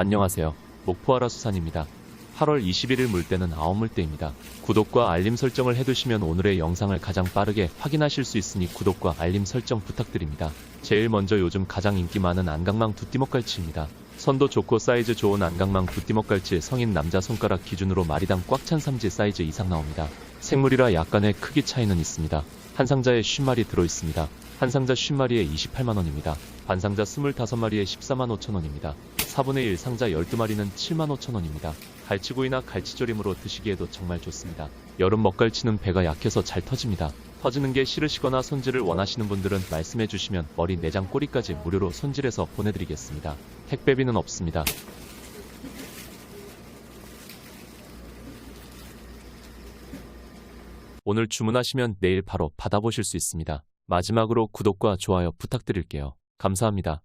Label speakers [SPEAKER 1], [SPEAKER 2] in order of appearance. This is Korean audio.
[SPEAKER 1] 안녕하세요. 목포하라 수산입니다. 8월 21일 물때는 아홉물때입니다. 구독과 알림 설정을 해두시면 오늘의 영상을 가장 빠르게 확인하실 수 있으니 구독과 알림 설정 부탁드립니다. 제일 먼저 요즘 가장 인기 많은 안강망 두띠먹갈치입니다. 선도 좋고 사이즈 좋은 안강망 두띠먹 갈치 성인 남자 손가락 기준으로 마리당 꽉 찬 삼지 사이즈 이상 나옵니다. 생물이라 약간의 크기 차이는 있습니다. 한 상자에 50마리 들어있습니다. 한 상자 50마리에 28만원입니다. 반 상자 25마리에 14만 5천원입니다. 4분의 1 상자 12마리는 7만 5천원입니다. 갈치구이나 갈치조림으로 드시기에도 정말 좋습니다. 여름 먹갈치는 배가 약해서 잘 터집니다. 터지는 게 싫으시거나 손질을 원하시는 분들은 말씀해 주시면 머리 내장 꼬리까지 무료로 손질해서 보내드리겠습니다. 택배비는 없습니다. 오늘 주문하시면 내일 바로 받아보실 수 있습니다. 마지막으로 구독과 좋아요 부탁드릴게요. 감사합니다.